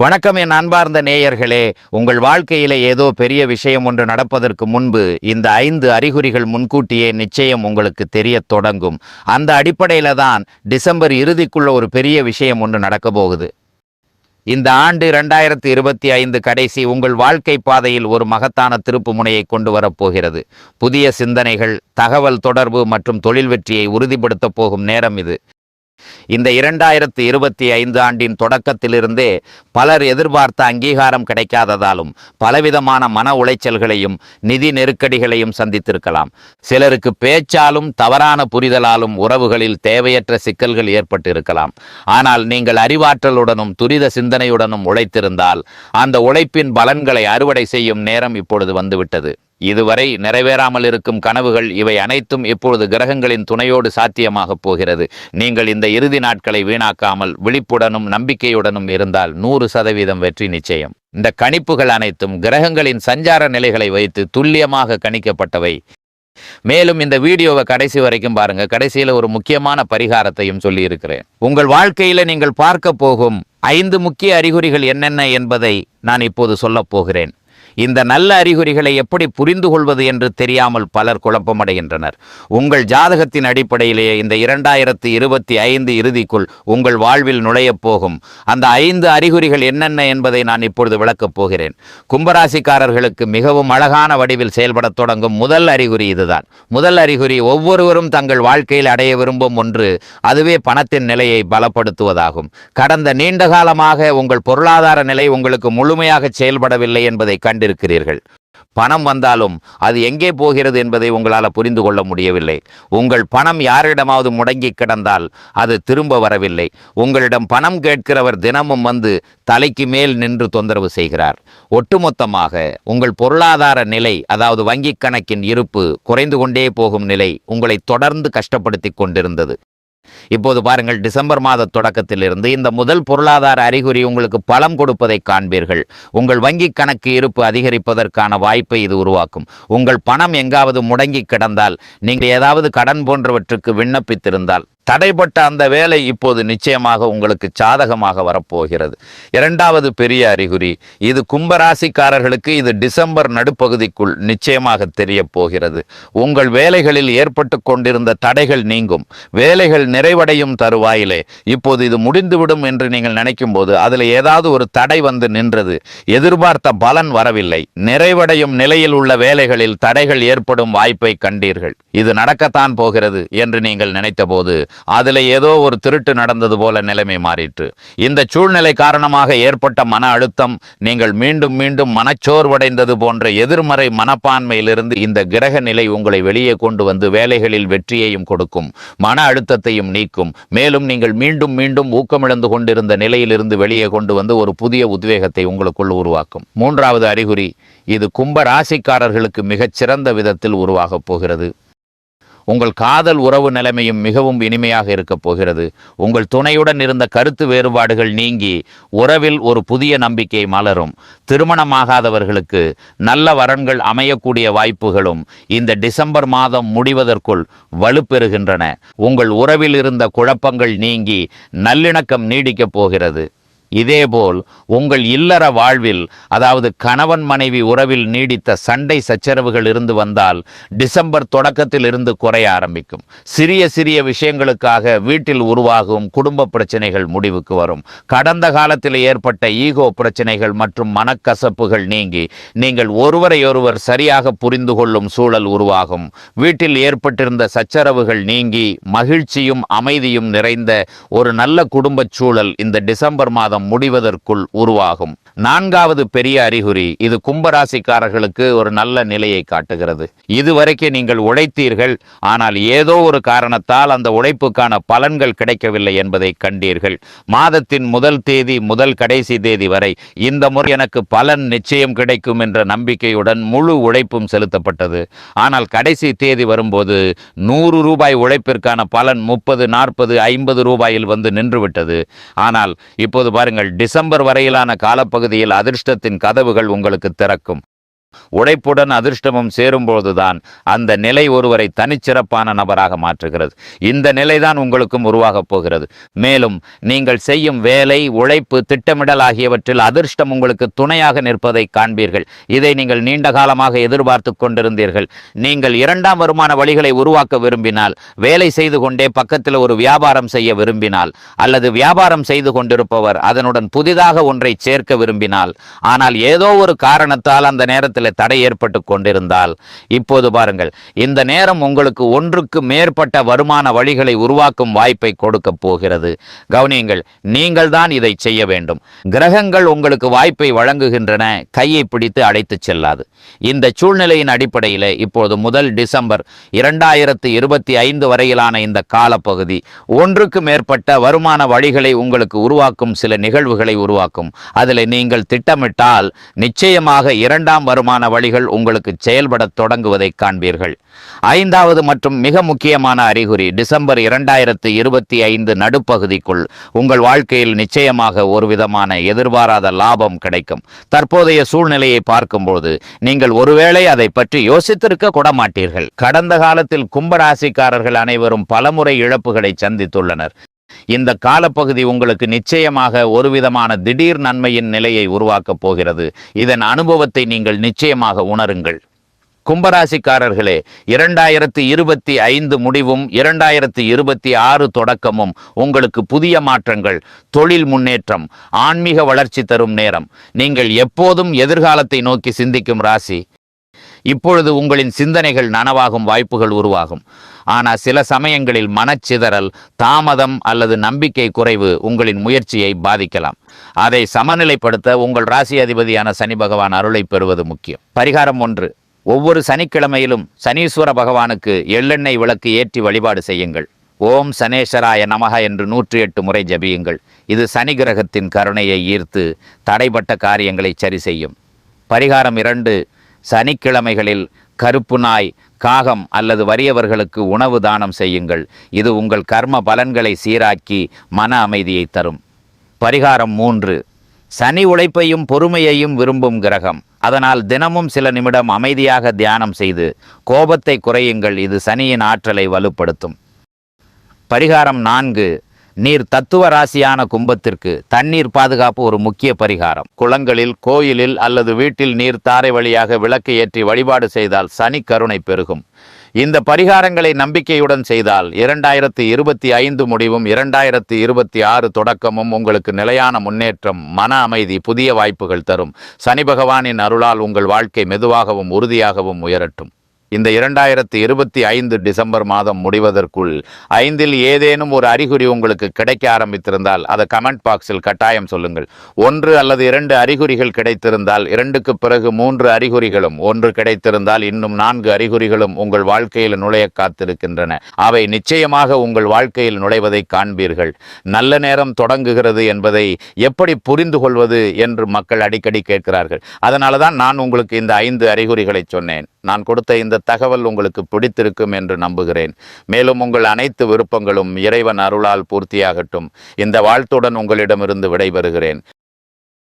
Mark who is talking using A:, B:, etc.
A: வணக்கம் என் அன்பார்ந்த நேயர்களே. உங்கள் வாழ்க்கையில ஏதோ பெரிய விஷயம் ஒன்று நடப்பதற்கு முன்பு இந்த ஐந்து அறிகுறிகள் முன்கூட்டியே நிச்சயம் உங்களுக்கு தெரிய தொடங்கும். அந்த அடிப்படையில தான் டிசம்பர் இறுதிக்குள்ள ஒரு பெரிய விஷயம் ஒன்று நடக்க போகுது. இந்த ஆண்டு இரண்டாயிரத்தி இருபத்தி ஐந்து கடைசி உங்கள் வாழ்க்கை பாதையில் ஒரு மகத்தான திருப்பு முனையை கொண்டு வரப்போகிறது புதிய சிந்தனைகள் தகவல் தொடர்பு மற்றும் தொழில் வெற்றியை உறுதிப்படுத்தப் போகும் நேரம் இது. இந்த இரண்டாயிரத்தி இருபத்தி ஐந்து ஆண்டின் தொடக்கத்திலிருந்தே பலர் எதிர்பார்த்த அங்கீகாரம் கிடைக்காததாலும் பலவிதமான மன உளைச்சல்களையும் நிதி நெருக்கடிகளையும் சந்தித்திருக்கலாம். சிலருக்கு பேச்சாலும் தவறான புரிதலாலும் உறவுகளில் தேவையற்ற சிக்கல்கள் ஏற்பட்டிருக்கலாம். ஆனால் நீங்கள் அறிவாற்றலுடனும் துரித சிந்தனையுடனும் உழைத்திருந்தால் அந்த உழைப்பின் பலன்களை அறுவடை செய்யும் நேரம் இப்பொழுது வந்துவிட்டது. இதுவரை நிறைவேறாமல் இருக்கும் கனவுகள் இவை அனைத்தும் இப்பொழுது கிரகங்களின் துணையோடு சாத்தியமாகப் போகிறது. நீங்கள் இந்த இறுதி நாட்களை வீணாக்காமல் விழிப்புடனும் நம்பிக்கையுடனும் இருந்தால் நூறு சதவீதம் வெற்றி நிச்சயம். இந்த கணிப்புகள் அனைத்தும் கிரகங்களின் சஞ்சார நிலைகளை வைத்து துல்லியமாக கணிக்கப்பட்டவை. மேலும் இந்த வீடியோவை கடைசி வரைக்கும் பாருங்க. கடைசியில ஒரு முக்கியமான பரிகாரத்தையும் சொல்லி இருக்கிறேன் உங்கள் வாழ்க்கையில நீங்கள் பார்க்க போகும் ஐந்து முக்கிய அறிகுறிகள் என்னென்ன என்பதை நான் இப்போது சொல்லப் போகிறேன். இந்த நல்ல அறிகுறிகளை எப்படி புரிந்து கொள்வது என்று தெரியாமல் பலர் குழப்பமடைகின்றனர். உங்கள் ஜாதகத்தின் அடிப்படையிலேயே இந்த இரண்டாயிரத்தி இருபத்தி ஐந்து இறுதிக்குள் உங்கள் வாழ்வில் நுழையப் போகும். அந்த ஐந்து அறிகுறிகள் என்னென்ன என்பதை நான் இப்பொழுது விளக்கப் போகிறேன். கும்பராசிக்காரர்களுக்கு மிகவும் அழகான வடிவில் செயல்படத் தொடங்கும் முதல் அறிகுறி இதுதான். முதல் அறிகுறி ஒவ்வொருவரும் தங்கள் வாழ்க்கையில் அடைய விரும்பும் ஒன்று அதுவே பணத்தின் நிலையை பலப்படுத்துவதாகும். கடந்த நீண்ட காலமாக உங்கள் பொருளாதார நிலை உங்களுக்கு முழுமையாக செயல்படவில்லை என்பதை கண்டு கண்டிருக்கிறீர்கள் பணம் வந்தாலும் அது எங்கே போகிறது என்பதை உங்களால் புரிந்து கொள்ள முடியவில்லை. உங்கள் பணம் யாரிடமாவது முடங்கி கிடந்தால் அது திரும்ப வரவில்லை. உங்களிடம் பணம் கேட்கிறவர் தினமும் வந்து தலைக்கு மேல் நின்று தொந்தரவு செய்கிறார். ஒட்டுமொத்தமாக உங்கள் பொருளாதார நிலை அதாவது வங்கிக் கணக்கின் இருப்பு குறைந்து கொண்டே போகும் நிலை உங்களை தொடர்ந்து கஷ்டப்படுத்தி கொண்டிருந்தது. இப்போது பாருங்கள் டிசம்பர் மாத தொடக்கத்திலிருந்து இந்த முதல் பொருளாதார அறிகுறி உங்களுக்கு பலம் கொடுப்பதை காண்பீர்கள். உங்கள் வங்கி கணக்கு இருப்பு அதிகரிப்பதற்கான வாய்ப்பை இது உருவாக்கும். உங்கள் பணம் எங்காவது முடங்கி கிடந்தால் நீங்கள் ஏதாவது கடன் போன்றவற்றுக்கு விண்ணப்பித்திருந்தால் தடைப்பட்ட அந்த வேலை இப்போது நிச்சயமாக உங்களுக்கு சாதகமாக வரப்போகிறது. இரண்டாவது பெரிய அறிகுறி இது கும்பராசிக்காரர்களுக்கு இது டிசம்பர் நடுப்பகுதிக்குள் நிச்சயமாக தெரிய போகிறது. உங்கள் வேலைகளில் ஏற்பட்டு கொண்டிருந்த தடைகள் நீங்கும். வேலைகள் நிறைவடையும் தருவாயிலே. இப்போது இது முடிந்துவிடும் என்று நீங்கள் நினைக்கும் போது அதில் ஏதாவது ஒரு தடை வந்து நின்றது. எதிர்பார்த்த பலன் வரவில்லை. நிறைவடையும் நிலையில் உள்ள வேலைகளில் தடைகள் ஏற்படும் வாய்ப்பை கண்டீர்கள். இது நடக்கத்தான் போகிறது என்று நீங்கள் நினைத்தபோது அதில் ஏதோ ஒரு திருட்டு நடந்தது போல நிலைமை மாறிற்று. இந்த சூழ்நிலை காரணமாக ஏற்பட்ட மன அழுத்தம் நீங்கள் மீண்டும் மீண்டும் மனச்சோர்வடைந்தது போன்ற எதிர்மறை மனப்பான்மையிலிருந்து இந்த கிரக நிலை உங்களை வெளியே கொண்டு வந்து வேலைகளில் வெற்றியையும் கொடுக்கும் மன அழுத்தத்தையும் நீக்கும். மேலும் நீங்கள் மீண்டும் மீண்டும் ஊக்கமிழந்து கொண்டிருந்த நிலையிலிருந்து வெளியே கொண்டு வந்து ஒரு புதிய உத்வேகத்தை உங்களுக்குள் உருவாக்கும். மூன்றாவது அறிகுறி இது கும்ப ராசிக்காரர்களுக்கு மிகச்சிறந்த விதத்தில் உருவாகப் போகிறது. உங்கள் காதல் உறவு நிலைமையும் மிகவும் இனிமையாக இருக்கப் போகிறது. உங்கள் துணையுடன் இருந்த கருத்து வேறுபாடுகள் நீங்கி உறவில் ஒரு புதிய நம்பிக்கை மலரும். திருமணமாகாதவர்களுக்கு நல்ல வரன்கள் அமையக்கூடிய வாய்ப்புகளும் இந்த டிசம்பர் மாதம் முடிவதற்குள் வலுப்பெறுகின்றன. உங்கள் உறவில் இருந்த குழப்பங்கள் நீங்கி நல்லிணக்கம் நீடிக்கப் போகிறது. இதேபோல் உங்கள் இல்லற வாழ்வில் அதாவது கணவன் மனைவி உறவில் நீடித்த சண்டை சச்சரவுகள் இருந்து வந்தால் டிசம்பர் தொடக்கத்தில் இருந்து குறைய ஆரம்பிக்கும். சிறிய சிறிய விஷயங்களுக்காக வீட்டில் உருவாகும் குடும்ப பிரச்சனைகள் முடிவுக்கு வரும். கடந்த காலத்தில் ஏற்பட்ட ஈகோ பிரச்சனைகள் மற்றும் மனக்கசப்புகள் நீங்கி நீங்கள் ஒருவரையொருவர் சரியாக புரிந்து கொள்ளும் சூழல் உருவாகும். வீட்டில் ஏற்பட்டிருந்த சச்சரவுகள் நீங்கி மகிழ்ச்சியும் அமைதியும் நிறைந்த ஒரு நல்ல குடும்பச் சூழல் இந்த டிசம்பர் மாதம் முடிவதற்குள் உருவாகும். நான்காவது பெரிய அறிகுறி இது கும்பராசிக்காரர்களுக்கு ஒரு நல்ல நிலையை காட்டுகிறது. இதுவரைக்கும் நீங்கள் உழைத்தீர்கள் ஆனால் ஏதோ ஒரு காரணத்தால் அந்த உழைப்புக்கான பலன்கள் கிடைக்கவில்லை என்பதை கண்டீர்கள். மாதத்தின் முதல் தேதி முதல் கடைசி தேதி வரை இந்த முறை எனக்கு பலன் நிச்சயம் கிடைக்கும் என்ற நம்பிக்கையுடன் முழு உழைப்பும் செலுத்தப்பட்டது. ஆனால் கடைசி தேதி வரும்போது நூறு ரூபாய் உழைப்பிற்கான பலன் முப்பது நாற்பது ஐம்பது ரூபாயில் வந்து நின்றுவிட்டது. ஆனால் இப்போது பாருங்கள் டிசம்பர் வரையிலான காலப்பகுதியில் அதிர்ஷ்டத்தின் கதவுகள் உங்களுக்கு திறக்கும். உழைப்புடன் அதிர்ஷ்டமும் சேரும்போதுதான் அந்த நிலை ஒருவரை தனிச்சிறப்பான நபராக மாற்றுகிறது. இந்த நிலைதான் உங்களுக்கும் உருவாகப் போகிறது. மேலும் நீங்கள் செய்யும் வேலை உழைப்பு திட்டமிடல் ஆகியவற்றில் அதிர்ஷ்டம் உங்களுக்கு துணையாக நிற்பதை காண்பீர்கள். இதை நீங்கள் நீண்ட காலமாக எதிர்பார்த்து கொண்டிருந்தீர்கள். நீங்கள் இரண்டாம் வருமான வழிகளை உருவாக்க விரும்பினால் வேலை செய்து கொண்டே பக்கத்தில் ஒரு வியாபாரம் செய்ய விரும்பினால் அல்லது வியாபாரம் செய்து கொண்டிருப்பவர் அதனுடன் புதிதாக ஒன்றை சேர்க்க விரும்பினால் ஆனால் ஏதோ ஒரு காரணத்தால் அந்த நேரத்தில் தடை ஏற்பட்டு கொண்டிருந்தால் இப்போது பாருங்கள் இந்த நேரம் உங்களுக்கு ஒன்றுக்கு மேற்பட்ட வருமான வழிகளை உருவாக்கும் வாய்ப்பை கொடுக்க போகிறது. கவனியுங்கள் நீங்கள் தான் இதை செய்ய வேண்டும். கிரகங்கள் உங்களுக்கு வாய்ப்பை வழங்குகின்றன கையை பிடித்து அழைத்துச் செல்லாது. இந்த சூழ்நிலையின் அடிப்படையில் இப்போது முதல் டிசம்பர் இரண்டாயிரத்து இருபத்தி ஐந்து வரையிலான இந்த காலப்பகுதி ஒன்றுக்கு மேற்பட்ட வருமான வழிகளை உங்களுக்கு உருவாக்கும் சில நிகழ்வுகளை உருவாக்கும். அதில் நீங்கள் திட்டமிட்டால் நிச்சயமாக இரண்டாம் வருமான வழிகள் உங்களுக்கு செயல்படத் தொடங்குவதை காண்பீர்கள். ஐந்தாவது மற்றும் மிக முக்கியமான அறிகுறி டிசம்பர் இரண்டாயிரத்து இருபத்தி ஐந்து நடுப்பகுதிக்குள் உங்கள் வாழ்க்கையில் நிச்சயமாக ஒரு விதமான எதிர்பாராத லாபம் கிடைக்கும். தற்போதைய சூழ்நிலையை பார்க்கும்போது நீங்கள் ஒருவேளை அதை பற்றி யோசித்திருக்க கூட மாட்டீர்கள். கடந்த காலத்தில் கும்பராசிக்காரர்கள் அனைவரும் பலமுறை இழப்புகளை சந்தித்துள்ளனர். இந்த காலப்பகுதி உங்களுக்கு நிச்சயமாக ஒரு விதமான திடீர் நன்மையின் நிலையை உருவாக்கப் போகிறது. இதன் அனுபவத்தை நீங்கள் நிச்சயமாக உணருங்கள். கும்பராசிக்காரர்களே இரண்டாயிரத்தி இருபத்தி ஐந்து முடிவும் இரண்டாயிரத்தி இருபத்தி ஆறு தொடக்கமும் உங்களுக்கு புதிய மாற்றங்கள் தொழில் முன்னேற்றம் ஆன்மீக வளர்ச்சி தரும் நேரம். நீங்கள் எப்போதும் எதிர்காலத்தை நோக்கி சிந்திக்கும் ராசி. இப்பொழுது உங்களின் சிந்தனைகள் நனவாகும் வாய்ப்புகள் உருவாகும். ஆனால் சில சமயங்களில் மனச்சிதறல் தாமதம் அல்லது நம்பிக்கை குறைவு உங்களின் முயற்சியை பாதிக்கலாம். அதை சமநிலைப்படுத்த உங்கள் ராசி அதிபதியான சனி பகவான் அருளை பெறுவது முக்கியம். பரிகாரம் ஒன்று. ஒவ்வொரு சனிக்கிழமையிலும் சனீஸ்வர பகவானுக்கு எள்ளெண்ணெய் விளக்கு ஏற்றி வழிபாடு செய்யுங்கள். ஓம் சனேஸ்வராய நமக என்று நூற்றி எட்டு முறை ஜபியுங்கள். இது சனி கிரகத்தின் கருணையை ஈர்த்து தடைப்பட்ட காரியங்களை சரி செய்யும். பரிகாரம் இரண்டு. சனிக்கிழமைகளில் கருப்பு நாய் காகம் அல்லது வறியவர்களுக்கு உணவு தானம் செய்யுங்கள். இது உங்கள் கர்ம பலன்களை சீராக்கி மன அமைதியை தரும். பரிகாரம் மூன்று. சனி உழைப்பையும் பொறுமையையும் விரும்பும் கிரகம். அதனால் தினமும் சில நிமிடம் அமைதியாக தியானம் செய்து கோபத்தை குறையுங்கள். இது சனியின் ஆற்றலை வலுப்படுத்தும். பரிகாரம் நான்கு. நீர் தத்துவ ராசியான கும்பத்திற்கு தண்ணீர் பாதுகாப்பு ஒரு முக்கிய பரிகாரம். குளங்களில் கோயிலில் அல்லது வீட்டில் நீர் தாரை வழியாக விளக்கு ஏற்றி வழிபாடு செய்தால் சனி கருணை பெருகும். இந்த பரிகாரங்களை நம்பிக்கையுடன் செய்தால் இரண்டாயிரத்தி இருபத்தி ஐந்து முடிவும் இரண்டாயிரத்தி இருபத்தி ஆறு தொடக்கமும் உங்களுக்கு நிலையான முன்னேற்றம் மன அமைதி புதிய வாய்ப்புகள் தரும். சனி பகவானின் அருளால் உங்கள் வாழ்க்கை மெதுவாகவும் உறுதியாகவும் உயரட்டும். இந்த இரண்டாயிரத்தி இருபத்தி ஐந்து டிசம்பர் மாதம் முடிவதற்குள் ஐந்தில் ஏதேனும் ஒரு அறிகுறி உங்களுக்கு கிடைக்க ஆரம்பித்திருந்தால் அதை கமெண்ட் பாக்ஸில் கட்டாயம் சொல்லுங்கள். ஒன்று அல்லது இரண்டு அறிகுறிகள் கிடைத்திருந்தால் இரண்டுக்கு பிறகு மூன்று அறிகுறிகளும் ஒன்று கிடைத்திருந்தால் இன்னும் நான்கு அறிகுறிகளும் உங்கள் வாழ்க்கையில் நுழைய காத்திருக்கின்றன. அவை நிச்சயமாக உங்கள் வாழ்க்கையில் நுழைவதை காண்பீர்கள். நல்ல நேரம் தொடங்குகிறது என்பதை எப்படி புரிந்து கொள்வது என்று மக்கள் அடிக்கடி கேட்கிறார்கள். அதனால தான் நான் உங்களுக்கு இந்த ஐந்து அறிகுறிகளை சொன்னேன். நான் கொடுத்த இந்த தகவல் உங்களுக்கு பிடித்திருக்கும் என்று நம்புகிறேன். மேலும் உங்கள் அனைத்து விருப்பங்களும் இறைவன் அருளால் பூர்த்தியாகட்டும். இந்த வாழ்த்துடன் உங்களிடமிருந்து விடைபெறுகிறேன்.